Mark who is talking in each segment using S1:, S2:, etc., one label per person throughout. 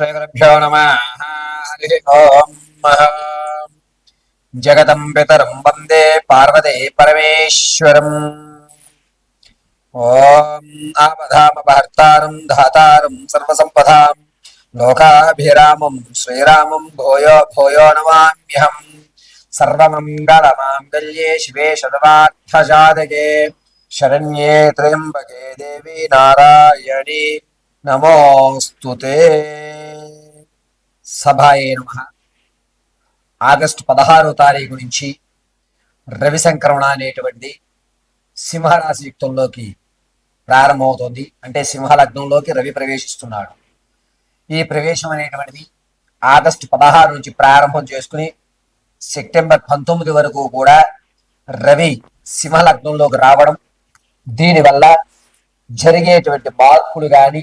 S1: శ్రీగురుభ్యో నమ. హరి ఓం జగతం పితరం వందే పార్వతే పరమేశ్వరం. ఓం ఆపధామపహర్తారం ధాతారం సర్వసంపదాం. లోకాభిరామం శ్రీరామం భూయో భూయో నమామ్యహం. సర్వమంగళమాంగళ్యే శివే శతవార్థసాధకే శరణ్యే త్రయంబకే దేవి నారాయణి. నమోస్తుతే సభాయే నమ. ఆగస్టు పదహారో తారీఖు నుంచి రవి సంక్రమణ అనేటువంటి సింహరాశి యుక్తంలోకి ప్రారంభమవుతోంది. అంటే సింహలగ్నంలోకి రవి ప్రవేశిస్తున్నాడు. ఈ ప్రవేశం అనేటువంటిది ఆగస్టు పదహారు నుంచి ప్రారంభం చేసుకుని సెప్టెంబర్ పంతొమ్మిది వరకు కూడా రవి సింహలగ్నంలోకి రావడం దీనివల్ల జరిగేటువంటి మార్పులు కానీ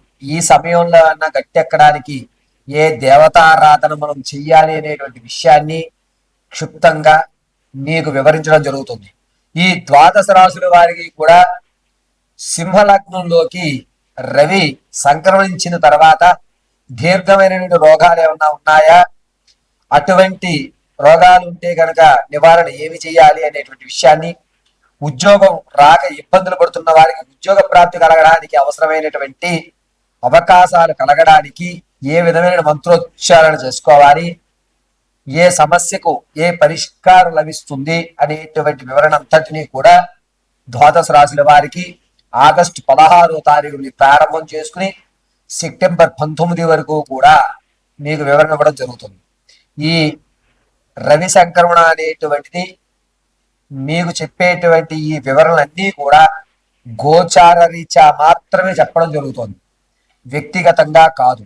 S1: ఈ సమయంలో అన్న గట్టెక్కడానికి ఏ దేవతారాధన మనం చెయ్యాలి అనేటువంటి విషయాన్ని క్షుప్తంగా మీకు వివరించడం జరుగుతుంది. ఈ ద్వాదశ రాసుల వారికి కూడా సింహలగ్నంలోకి రవి సంక్రమించిన తర్వాత దీర్ఘమైనటువంటి రోగాలు ఏమన్నా ఉన్నాయా? అటువంటి రోగాలు ఉంటే కనుక నివారణ ఏమి చేయాలి అనేటువంటి విషయాన్ని ఉద్యోగం రాక ఇబ్బందులు పడుతున్న వారికి ఉద్యోగ ప్రాప్తి కలగడానికి అవసరమైనటువంటి అవకాశాలు కలగడానికి ఏ విధమైన మంత్రోచ్చారణ చేసుకోవాలి? ఏ సమస్యకు ఏ పరిష్కారం లభిస్తుంది? అనేటువంటి వివరణ అంతటినీ కూడా ద్వాదశ రాశుల వారికి ఆగస్టు పదహారో తారీఖుని ప్రారంభం చేసుకుని సెప్టెంబర్ పంతొమ్మిది వరకు కూడా మీకు వివరణ ఇవ్వడం జరుగుతుంది. ఈ రవి సంక్రమణ అనేటువంటిది మీకు చెప్పేటువంటి ఈ వివరణలన్నీ కూడా గోచార రీత్యా మాత్రమే చెప్పడం జరుగుతుంది. వ్యక్తిగతంగా కాదు.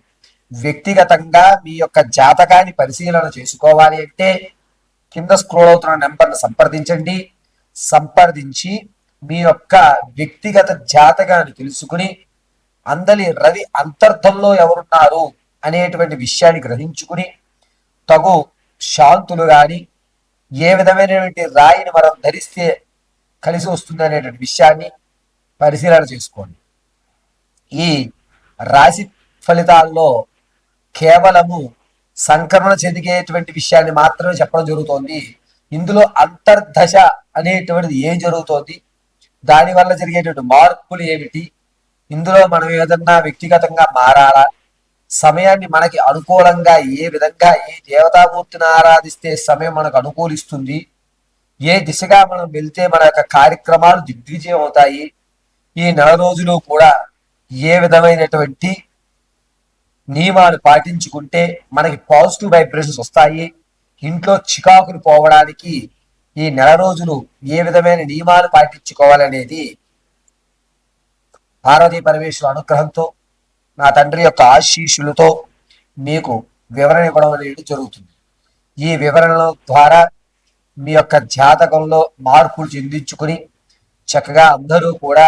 S1: వ్యక్తిగతంగా మీ యొక్క జాతకాన్ని పరిశీలన చేసుకోవాలి అంటే కింద స్క్రోల్ అవుతున్న నెంబర్ను సంప్రదించండి. సంప్రదించి మీ యొక్క వ్యక్తిగత జాతకాన్ని తెలుసుకుని అందలి రవి అంతర్థంలో ఎవరున్నారు అనేటువంటి విషయాన్ని గ్రహించుకుని తగు శాంతులు కానీ ఏ విధమైనటువంటి రాయిని మనం ధరిస్తే కలిసి వస్తుంది అనేటువంటి విషయాన్ని పరిశీలన చేసుకోండి. ఈ రాశి ఫలితాల్లో కేవలము సంక్రమణ చెదిగేటువంటి విషయాన్ని మాత్రమే చెప్పడం జరుగుతోంది. ఇందులో అంతర్దశ అనేటువంటిది ఏం జరుగుతోంది? దానివల్ల జరిగేటువంటి మార్పులు ఏమిటి? ఇందులో మనం ఏదన్నా వ్యక్తిగతంగా మారాలా? సమయాన్ని మనకి అనుకూలంగా ఏ విధంగా ఏ దేవతామూర్తిని ఆరాధిస్తే సమయం మనకు అనుకూలిస్తుంది? ఏ దిశగా మనం వెళ్తే మన యొక్క కార్యక్రమాలు దిగ్విజయం అవుతాయి? ఈ నెల రోజులు కూడా ఏ విధమైనటువంటి నియమాలు పాటించుకుంటే మనకి పాజిటివ్ వైబ్రేషన్స్ వస్తాయి ఇంట్లో చికాకులు పోవడానికి ఈ నెల రోజులు ఏ విధమైన నియమాలు పాటించుకోవాలనేది పార్వతీ పరమేశ్వరు అనుగ్రహంతో నా తండ్రి యొక్క ఆశీస్సులతో మీకు వివరణ ఇవ్వడం అనేది జరుగుతుంది. ఈ వివరణల ద్వారా మీ యొక్క జాతకంలో మార్పులు చెందించుకుని చక్కగా అందరూ కూడా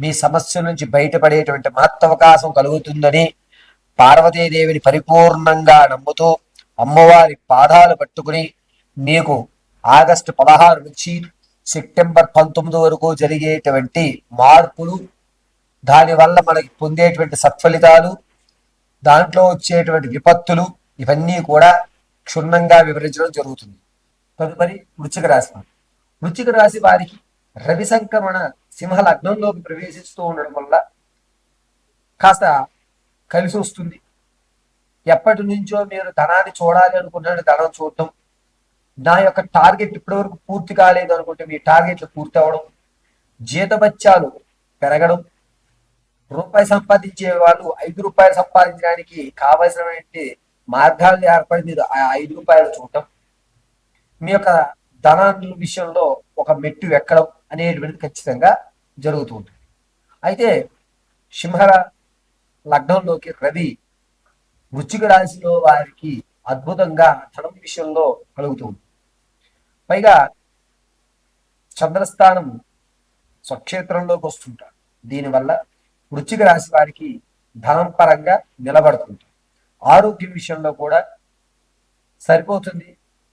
S1: మీ సమస్య నుంచి బయటపడేటువంటి మహత్వకాశం కలుగుతుందని పార్వతీదేవిని పరిపూర్ణంగా నమ్ముతూ అమ్మవారి పాదాలు పట్టుకుని మీకు ఆగస్టు పదహారు నుంచి సెప్టెంబర్ పంతొమ్మిది వరకు జరిగేటువంటి మార్పులు దానివల్ల మనకి పొందేటువంటి సత్ఫలితాలు దాంట్లో వచ్చేటువంటి విపత్తులు ఇవన్నీ కూడా క్షుణ్ణంగా వివరించడం జరుగుతుంది తదుపరి వృచ్చిక రాశి వారు. వృచ్చిక రాశి వారికి రవి సంక్రమణ సింహ లగ్నంలోకి ప్రవేశిస్తూ ఉండడం వల్ల కాస్త కలిసి వస్తుంది. ఎప్పటి నుంచో మీరు ధనాన్ని చూడాలి అనుకున్నాడు ధనం చూడటం. నా యొక్క టార్గెట్ ఇప్పటివరకు పూర్తి కాలేదు అనుకుంటే మీ టార్గెట్లు పూర్తి అవ్వడం జీతబత్యాలు పెరగడం రూపాయి సంపాదించే వాళ్ళు ఐదు రూపాయలు సంపాదించడానికి కావలసినటువంటి మార్గాలు ఏర్పడి మీరు ఆ ఐదు రూపాయలు చూడటం. మీ యొక్క ధనాన్ని విషయంలో ఒక మెట్టు ఎక్కడం అనేటువంటిది ఖచ్చితంగా జరుగుతూ ఉంటుంది అయితే సింహర లగ్నంలోకి రవి వృచ్చిక రాశిలో వారికి అద్భుతంగా ధనం విషయంలో కలుగుతుంది పైగా చంద్రస్థానం స్వక్షేత్రంలోకి వస్తుంటారు. దీనివల్ల వృచ్చిక రాశి వారికి ధనం పరంగా నిలబడుతుంది ఆరోగ్యం విషయంలో కూడా సరిపోతుంది.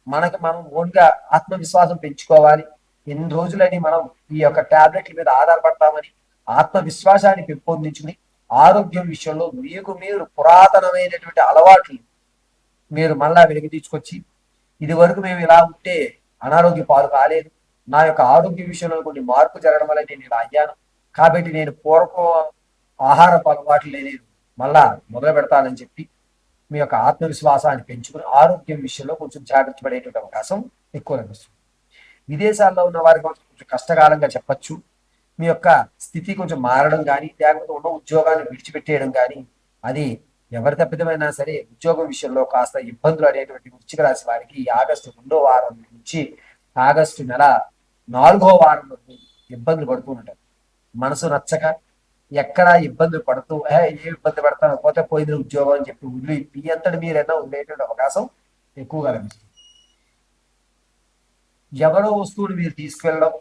S1: మనకు మనం ఓన్గా ఆత్మవిశ్వాసం పెంచుకోవాలి. ఎన్ని రోజులని మనం ఈ యొక్క టాబ్లెట్ల మీద ఆధారపడతామని ఆత్మవిశ్వాసాన్ని పెంపొందించుకుని ఆరోగ్యం విషయంలో మీకు మీరు పురాతనమైనటువంటి అలవాట్లు మీరు మళ్ళా వెలికి తీసుకొచ్చి ఇది వరకు మేము ఇలా ఉంటే అనారోగ్య పాలు కాలేదు. నా యొక్క ఆరోగ్య విషయంలో కొన్ని మార్పు జరగడం వల్ల నేను ఇలా అయ్యాను. కాబట్టి నేను పూర్వపు ఆహార అలవాట్లు నేను మళ్ళా మొదలు పెడతానని చెప్పి మీ యొక్క ఆత్మవిశ్వాసాన్ని పెంచుకుని ఆరోగ్యం విషయంలో కొంచెం జాగ్రత్త పడేటువంటి అవకాశం ఎక్కువ లభిస్తుంది. విదేశాల్లో ఉన్న వారికి కొంచెం కష్టకాలంగా చెప్పచ్చు. మీ యొక్క స్థితి కొంచెం మారడం కానీ లేకపోతే ఉన్న ఉద్యోగాన్ని విడిచిపెట్టేయడం కానీ అది ఎవరి తప్పిదమైనా సరే ఉద్యోగం విషయంలో కాస్త ఇబ్బందులు అనేటువంటి వృశ్చిక రాశి వారికి ఆగస్టు రెండో వారం నుంచి ఆగస్టు నెల నాలుగో వారం వరకు ఇబ్బందులు పడుతూ ఉంటారు. మనసు నచ్చక ఎక్కడ ఇబ్బందులు పడుతూ ఏ ఏ ఇబ్బంది పడతాను పోతే పోయింది ఉద్యోగం అని చెప్పి వదిలి మీ అంతటి మీరైనా ఉండేటువంటి అవకాశం ఎక్కువగా లభిస్తుంది. ఎవరో వస్తువుని మీరు తీసుకెళ్ళడం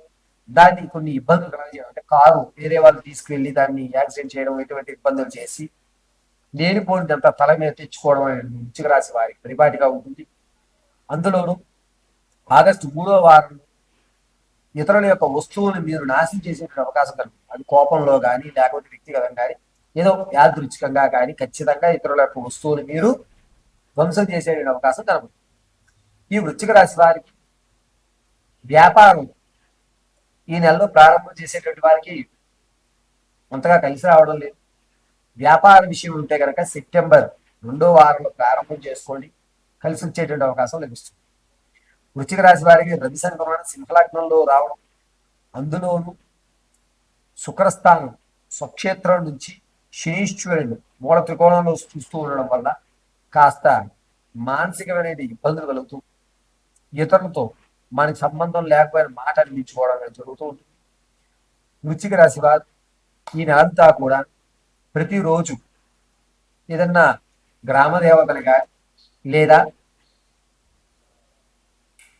S1: దాన్ని కొన్ని ఇబ్బందులు కలగజేయడం అంటే కారు వేరే వాళ్ళు తీసుకువెళ్ళి దాన్ని యాక్సిడెంట్ చేయడం ఎటువంటి ఇబ్బందులు చేసి లేనిపోయినంత తల మీద తెచ్చుకోవడం అనేది వృశ్చిక రాశి వారికి పరిపాటిగా ఉంటుంది. అందులోనూ ఆగస్టు మూడో వారం ఇతరుల యొక్క వస్తువులను మీరు నాశనం చేసే అవకాశం కలుగుతుంది. అది కోపంలో కానీ లేకపోతే వ్యక్తిగతంగా కానీ ఏదో యాదృచ్ఛికంగా కానీ ఖచ్చితంగా ఇతరుల యొక్క వస్తువులు మీరు ధ్వంసం చేసే అవకాశం కనబడుతుంది ఈ వృశ్చిక రాశి వారికి వ్యాపారం ఈ నెలలో ప్రారంభం చేసేటువంటి వారికి అంతగా కలిసి రావడం లేదు. వ్యాపార విషయం ఉంటే కనుక సెప్టెంబర్ రెండో వారంలో ప్రారంభం చేసుకోండి. కలిసి వచ్చేటువంటి అవకాశం లభిస్తుంది. వృచ్చిక రాశి వారికి రవి సంక్రమణ సింహలగ్నంలో రావడం అందులోను శుక్రస్థానం స్వక్షేత్రం నుంచి శనీశ్వరుడు మూల త్రికోణంలో చూస్తూ ఉండడం వల్ల కాస్త మానసికమైన ఇబ్బందులు కలుగుతూ ఇతరులతో మనకి సంబంధం లేకపోయిన మాట అనిపించుకోవడం జరుగుతూ ఉంటుంది. వృశ్చిక రాశి వారు ఈ నెలంతా కూడా ప్రతిరోజు ఏదన్నా గ్రామ దేవతని కానీ లేదా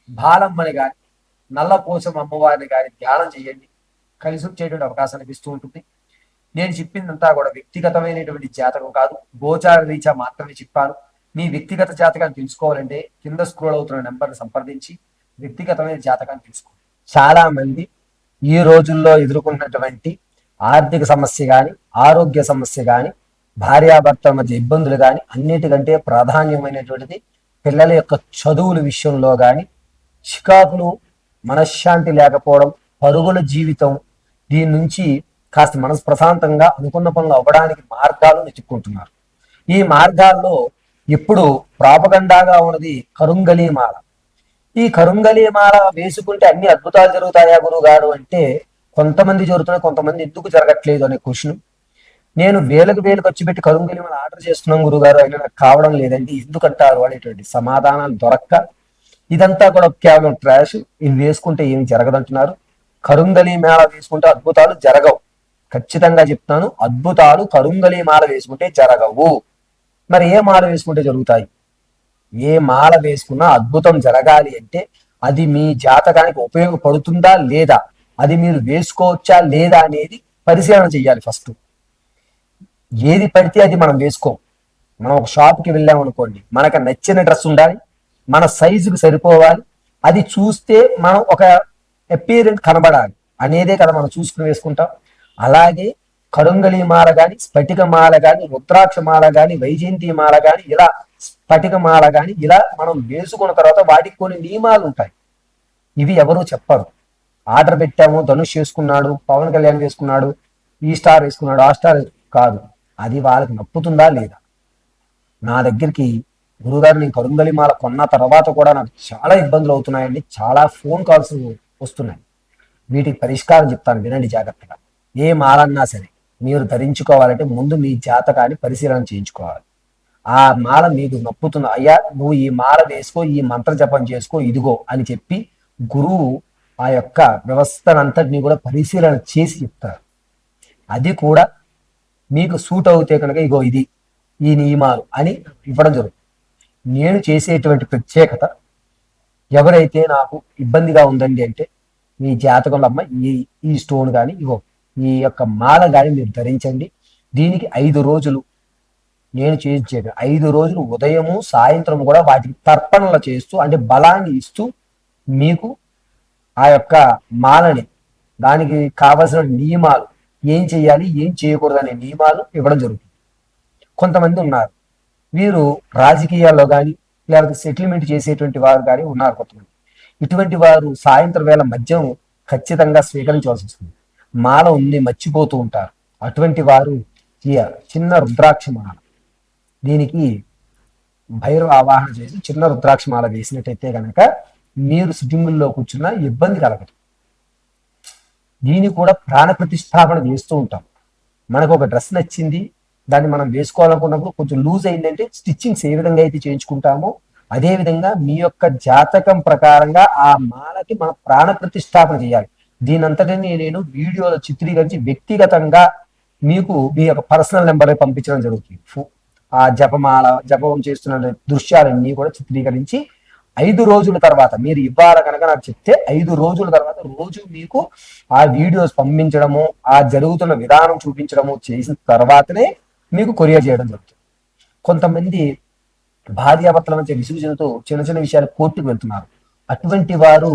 S1: బాలమ్మని కానీ నల్లపోసం అమ్మవారిని కానీ ధ్యానం చేయండి. కలిసి వచ్చేటువంటి అవకాశం లభిస్తూ ఉంటుంది. నేను చెప్పిందంతా కూడా వ్యక్తిగతమైనటువంటి జాతకం కాదు. గోచార రీచా మాత్రమే చెప్పాను. మీ వ్యక్తిగత జాతకాన్ని తెలుసుకోవాలంటే కింద స్క్రోల్ అవుతున్న నెంబర్ని సంప్రదించి వ్యక్తిగతమైన జాతకాన్ని తీసుకోండి చాలా మంది ఈ రోజుల్లో ఎదుర్కొన్నటువంటి ఆర్థిక సమస్య కానీ ఆరోగ్య సమస్య కానీ భార్యాభర్తల మధ్య ఇబ్బందులు కానీ అన్నిటికంటే ప్రాధాన్యమైనటువంటిది పిల్లల యొక్క చదువుల విషయంలో కానీ చికాకులు మనశ్శాంతి లేకపోవడం పరుగుల జీవితం దీని నుంచి కాస్త మనసు ప్రశాంతంగా అనుకున్న పనులు అవ్వడానికి మార్గాలు వెతుక్కుంటున్నారు. ఈ మార్గాల్లో ఇప్పుడు ప్రాపగండాగా ఉన్నది కరుంగళీమాల. ఈ కరుంగలి మాల వేసుకుంటే అన్ని అద్భుతాలు జరుగుతాయా గురువు గారు అంటే కొంతమంది జరుగుతున్నాయి కొంతమంది ఎందుకు జరగట్లేదు అనే క్వశ్చన్. నేను వేలకు వేలు ఖర్చు పెట్టి కరుంగలి మాల ఆర్డర్ చేస్తున్నాం గురుగారు అయినా నాకు కావడం లేదండి. ఎందుకంటారు అనేటువంటి సమాధానాలు దొరక్క. ఇదంతా కూడా కేవలం ట్రాష్ ఇవి వేసుకుంటే ఏమి జరగదంటున్నారు. కరుంగలి మాల వేసుకుంటే అద్భుతాలు జరగవు. ఖచ్చితంగా చెప్తాను అద్భుతాలు కరుంగలి మాల వేసుకుంటే జరగవు. మరి ఏ మాల వేసుకుంటే జరుగుతాయి? ఏ మాల వేసుకున్నా అద్భుతం జరగాలి అంటే అది మీ జాతకానికి ఉపయోగపడుతుందా లేదా? అది మీరు వేసుకోవచ్చా లేదా అనేది పరిశీలన చేయాలి ఫస్ట్. ఏది పడితే అది మనం వేసుకోం. మనం ఒక షాప్కి వెళ్ళాం అనుకోండి మనకు నచ్చిన డ్రెస్ ఉండాలి మన సైజుకి సరిపోవాలి అది చూస్తే మనం ఒక అపీరెంట్ కనబడాలి. అనేదే కదా మనం చూసుకుని వేసుకుంటాం. అలాగే కరుంగలి మాల కానీ స్ఫటిక మాల కానీ రుద్రాక్ష మాల కానీ వైజయంతి మాల కానీ ఇలా స్ఫటికమాల కానీ ఇలా మనం వేసుకున్న తర్వాత వాటికి కొన్ని నియమాలు ఉంటాయి ఇవి ఎవరు చెప్పరు. ఆర్డర్ పెట్టాము ధనుష్ చేసుకున్నాడు పవన్ కళ్యాణ్ చేసుకున్నాడు ఈ స్టార్ వేసుకున్నాడు ఆ స్టార్ కాదు. అది వాళ్ళకి నప్పుతుందా లేదా? నా దగ్గరికి గురుగారు నేను కరుంగలి మాల కొన్న తర్వాత కూడా నాకు చాలా ఇబ్బందులు అవుతున్నాయండి. చాలా ఫోన్ కాల్స్ వస్తున్నాయి. వీటికి పరిష్కారం చెప్తాను. వినండి జాగ్రత్తగా. ఏ మాలన్నా సరే మీరు ధరించుకోవాలంటే ముందు మీ జాతకాన్ని పరిశీలన చేయించుకోవాలి. ఆ మాల మీకు నొప్పుతుంది అయ్యా నువ్వు ఈ మాల వేసుకో ఈ మంత్ర జపం చేసుకో ఇదిగో అని చెప్పి గురువు ఆ యొక్క వ్యవస్థనంతటిని కూడా పరిశీలన చేసి చెప్తారు అది కూడా మీకు సూట్ అవుతే కనుక ఇగో ఇది ఈ నియమాలు అని ఇవ్వడం జరుగుతుంది. నేను చేసేటువంటి ప్రత్యేకత ఎవరైతే నాకు ఇబ్బందిగా ఉందండి అంటే మీ జాతకంలో అమ్మ ఈ ఈ స్టోన్ కానీ ఇగో ఈ యొక్క మాల కానీ మీరు ధరించండి. దీనికి ఐదు రోజులు నేను చేయించాను ఐదు రోజులు ఉదయము సాయంత్రం కూడా వాటికి తర్పణలు చేస్తూ అంటే బలాన్ని ఇస్తూ మీకు ఆ యొక్క మాలని దానికి కావలసిన నియమాలు ఏం చేయాలి ఏం చేయకూడదు అనే నియమాలు ఇవ్వడం జరుగుతుంది. కొంతమంది ఉన్నారు. వీరు రాజకీయాల్లో కానీ లేకపోతే సెటిల్మెంట్ చేసేటువంటి వారు కానీ ఉన్నారు కొంతమంది. ఇటువంటి వారు సాయంత్రం వేళ మద్యం ఖచ్చితంగా స్వీకరించవలసి వస్తుంది. మాల ఉంది మర్చిపోతూ ఉంటారు. అటువంటి వారు ఈ చిన్న రుద్రాక్ష మాల దీనికి భైరవ ఆవాహన చేసి చిన్న రుద్రాక్ష మాల వేసినట్టయితే కనుక మీరు సిట్టింగుల్లో కూర్చున్న ఇబ్బంది కలగదు. దీన్ని కూడా ప్రాణ ప్రతిష్టాపన చేస్తూ ఉంటాం. మనకు ఒక డ్రెస్ నచ్చింది దాన్ని మనం వేసుకోవాలనుకున్నప్పుడు కొంచెం లూజ్ అయిందంటే స్టిచ్చింగ్స్ ఏ విధంగా అయితే చేయించుకుంటామో అదేవిధంగా మీ యొక్క జాతకం ప్రకారంగా ఆ మాలకి మనం ప్రాణ ప్రతిష్టాపన చేయాలి. దీనంతటిని నేను వీడియోలో చిత్రీకరించి వ్యక్తిగతంగా మీకు మీ యొక్క పర్సనల్ నెంబర్ పంపించడం జరుగుతుంది. ఆ జపమాల జపం చేస్తున్న దృశ్యాలన్నీ కూడా చిత్రీకరించి ఐదు రోజుల తర్వాత మీరు ఇవ్వాలి కనుక నాకు చెప్తే ఐదు రోజుల తర్వాత రోజు మీకు ఆ వీడియోస్ పంపించడము ఆ జరుగుతున్న విధానం చూపించడము చేసిన తర్వాతనే మీకు కొరియర్ చేయడం జరుగుతుంది. కొంతమంది భార్యాభర్తల మధ్య విసుగు చెందుతూ చిన్న చిన్న విషయాలు కోర్టుకు వెళ్తున్నారు. అటువంటి వారు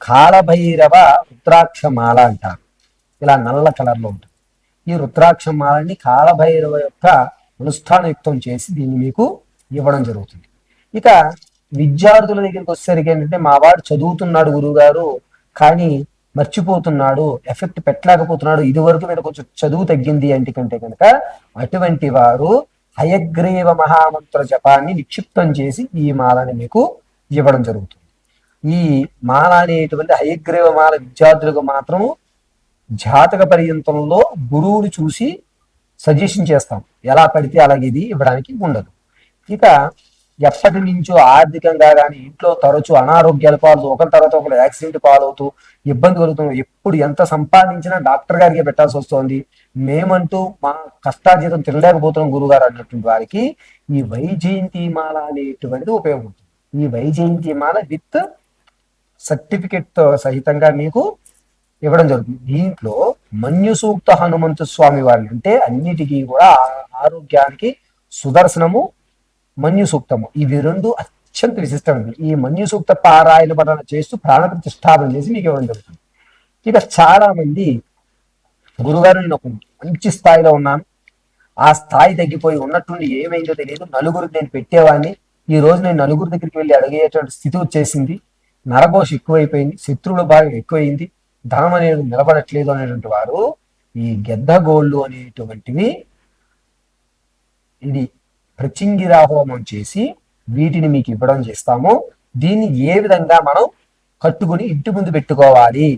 S1: కాలభైరవ రుద్రాక్ష మాల అంటారు. ఇలా నల్ల కలర్లో ఉంటుంది. ఈ రుద్రాక్ష మాలని కాలభైరవ యొక్క అనుష్ఠానయుక్తం చేసి దీన్ని మీకు ఇవ్వడం జరుగుతుంది. ఇక విద్యార్థుల దగ్గరికి వచ్చేసరికి ఏంటంటే మా వాడు చదువుతున్నాడు గురువుగారు కానీ మర్చిపోతున్నాడు ఎఫెక్ట్ పెట్టలేకపోతున్నాడు ఇది వరకు మీద కొంచెం చదువు తగ్గింది అంటే కంటే కనుక అటువంటి వారు హయగ్రీవ మహామంత్ర జపాన్ని నిక్షిప్తం చేసి ఈ మాలని మీకు ఇవ్వడం జరుగుతుంది. ఈ మాల అనేటువంటి హయగ్రీవ మాల విద్యార్థులకు మాత్రము జాతక పర్యంతంలో గురువుని చూసి సజెషన్ చేస్తాం. ఎలా పడితే అలాగే ఇది ఇవ్వడానికి ఉండదు. ఇక ఎప్పటి నుంచో ఆర్థికంగా కానీ ఇంట్లో తరచూ అనారోగ్యాల పాలు ఒకరి తర్వాత ఒకరు యాక్సిడెంట్ పాలవుతూ ఇబ్బంది కలుగుతుంది ఎప్పుడు ఎంత సంపాదించినా డాక్టర్ గారికి పెట్టాల్సి వస్తుంది. మేమంటూ మా కష్టార్జితం తినలేకపోతున్నాం గురుగారు అన్నటువంటి వారికి ఈ వైజయంతి మాల అనేటువంటిది ఉపయోగం ఉంటుంది. ఈ వైజయంతి మాల విత్ సర్టిఫికెట్తో సహితంగా మీకు ఇవ్వడం జరుగుతుంది. దీంట్లో మన్యు సూక్త హనుమంతు స్వామి వారిని. అంటే అన్నిటికీ కూడా ఆరోగ్యానికి సుదర్శనము మన్యు సూక్తము ఇవి రెండు అత్యంత విశిష్టమైనవి. ఈ మన్యు సూక్త పారాయణ పఠన చేస్తూ ప్రాణ ప్రతిష్టాపన చేసి మీకు ఇవ్వడం జరుగుతుంది. ఇక చాలా మంది గురుగారు నేను ఒక మంచి స్థాయిలో ఉన్నాను. ఆ స్థాయి తగ్గిపోయి ఉన్నట్టుండి ఏమైందో తెలియదు. నలుగురికి నేను పెట్టేవాడిని. ఈ రోజు నేను నలుగురి దగ్గరికి వెళ్ళి అడిగేటువంటి స్థితి వచ్చేసింది. నరఘోష ఎక్కువైపోయింది. శత్రువుల భాగం ఎక్కువైంది. ధనం అనేది నిలబడట్లేదు అనేటువంటి వారు ఈ గెద్ద గోళ్ళు అనేటువంటివి ఇది ప్రచింగిరా హోమం చేసి వీటిని మీకు ఇవ్వడం చేస్తాము. దీన్ని ఏ విధంగా మనం కట్టుకుని ఇంటి ముందు పెట్టుకోవాలి?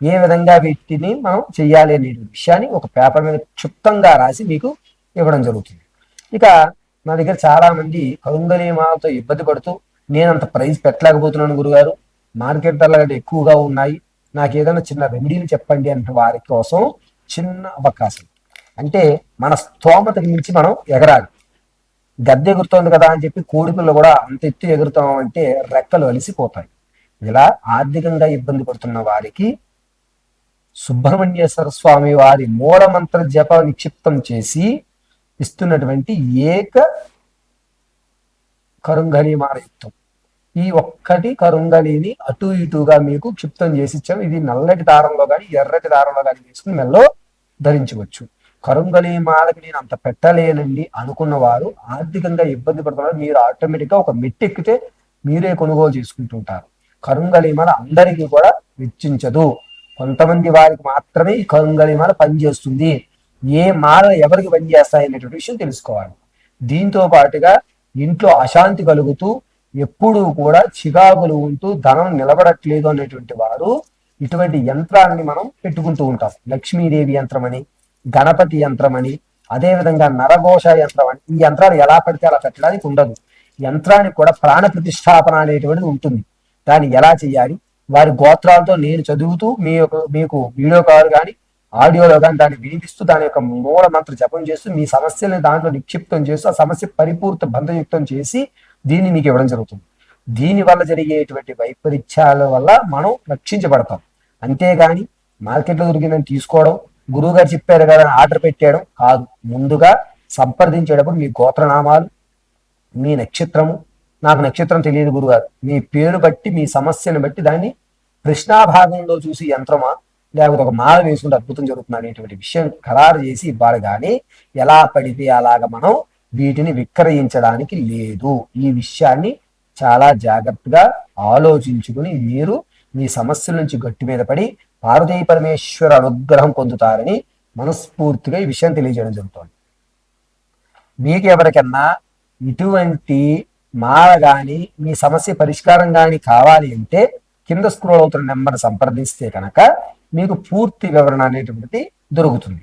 S1: ఏ విధంగా వీటిని మనం చేయాలి అనే విషయాన్ని ఒక పేపర్ మీద క్షుప్తంగా రాసి మీకు ఇవ్వడం జరుగుతుంది. ఇక నా దగ్గర చాలా మంది కరుంగలీమాలతో ఇబ్బంది పడుతూ నేను అంత పెట్టలేకపోతున్నాను గురుగారు. మార్కెట్ ధరల ఎక్కువగా ఉన్నాయి. నాకు ఏదైనా చిన్న రెమెడీలు చెప్పండి అంటే వారి కోసం చిన్న అవకాశం. అంటే మన స్తోమతకి మించి మనం ఎగరాలి. గద్దె ఎగురుతోంది కదా అని చెప్పి కోడిపిల్ల కూడా అంత ఎత్తు ఎగురుతాం అంటే రెక్కలు అలిసిపోతాయి. ఇలా ఆర్థికంగా ఇబ్బంది పడుతున్న వారికి సుబ్రహ్మణ్యేశ్వర స్వామి వారి మూలమంత్ర జప నిక్షిప్తం చేసి ఇస్తున్నటువంటి ఏక కరుంగళి మారయుక్తం ఈ ఒక్కటి కరుంగళిని అటు ఇటుగా మీకు క్షిప్తం చేసి ఇచ్చాం. ఇది నల్లటి దారంలో కానీ ఎర్రటి దారంలో కానీ తీసుకుని మెల్లో ధరించవచ్చు. కరుంగళి మాలకి నేను అంత పెట్టలేనండి అనుకున్న వారు ఆర్థికంగా ఇబ్బంది పడుతున్నారు. మీరు ఆటోమేటిక్గా ఒక మెట్టు ఎక్కితే మీరే కొనుగోలు చేసుకుంటుంటారు కరుంగళి మాల అందరికీ కూడా వెచ్చించదు. కొంతమంది వారికి మాత్రమే ఈ కరుంగళి మాల పనిచేస్తుంది. ఏ మాల ఎవరికి పనిచేస్తాయి అనేటువంటి విషయం తెలుసుకోవాలి. దీంతో పాటుగా
S2: ఇంట్లో అశాంతి కలుగుతూ ఎప్పుడూ కూడా చికాకులు ఉంటూ ధనం నిలబడట్లేదు అనేటువంటి వారు ఇటువంటి యంత్రాన్ని మనం పెట్టుకుంటూ ఉంటాం. లక్ష్మీదేవి యంత్రం అని గణపతి యంత్రం అని అదేవిధంగా నరఘోష యంత్రం అని ఈ యంత్రాలు ఎలా పడితే అలా పెట్టడానికి ఉండదు. యంత్రానికి కూడా ప్రాణ ప్రతిష్టాపన అనేటువంటిది ఉంటుంది. దాన్ని ఎలా చేయాలి? వారి గోత్రాలతో నేను చదువుతూ మీ యొక్క మీకు వీడియో కాల్ కానీ ఆడియోలో కానీ దాన్ని వినిపిస్తూ దాని యొక్క మూల మంత్ర జపం చేస్తూ మీ సమస్యల్ని దాంట్లో నిక్షిప్తం చేస్తూ ఆ సమస్య పరిపూర్త బంధయుక్తం చేసి దీన్ని మీకు ఇవ్వడం జరుగుతుంది. దీని వల్ల జరిగేటువంటి వైపరీత్యాల వల్ల మనం రక్షించబడతాం. అంతేగాని మార్కెట్లో దొరికిందని తీసుకోవడం గురువు గారు చెప్పారు కదా ఆర్డర్ పెట్టేయడం కాదు. ముందుగా సంప్రదించేటప్పుడు మీ గోత్రనామాలు మీ నక్షత్రము నాకు నక్షత్రం తెలియదు గురుగారు మీ పేరు బట్టి మీ సమస్యను బట్టి దాన్ని కృష్ణాభాగంలో చూసి యంత్రమా లేకపోతే ఒక మాల వేసుకుంటే అద్భుతం జరుగుతుంది అనేటువంటి విషయం ఖరారు చేసి ఇవ్వాలి. కానీ ఎలా పడితే అలాగ మనం వీటిని విక్రయించడానికి లేదు. ఈ విషయాన్ని చాలా జాగ్రత్తగా ఆలోచించుకుని మీరు మీ సమస్యల నుంచి గట్టి మీద పడి పార్వతీ పరమేశ్వర అనుగ్రహం పొందుతారని మనస్ఫూర్తిగా ఈ విషయం తెలియజేయడం జరుగుతుంది. మీకు ఎవరికన్నా ఇటువంటి మాల కానీ మీ సమస్య పరిష్కారం కానీ కావాలి అంటే కింద స్క్రోల్ అవుతున్న నెంబర్ సంప్రదిస్తే కనుక మీకు పూర్తి వివరణ అనేటువంటిది దొరుకుతుంది.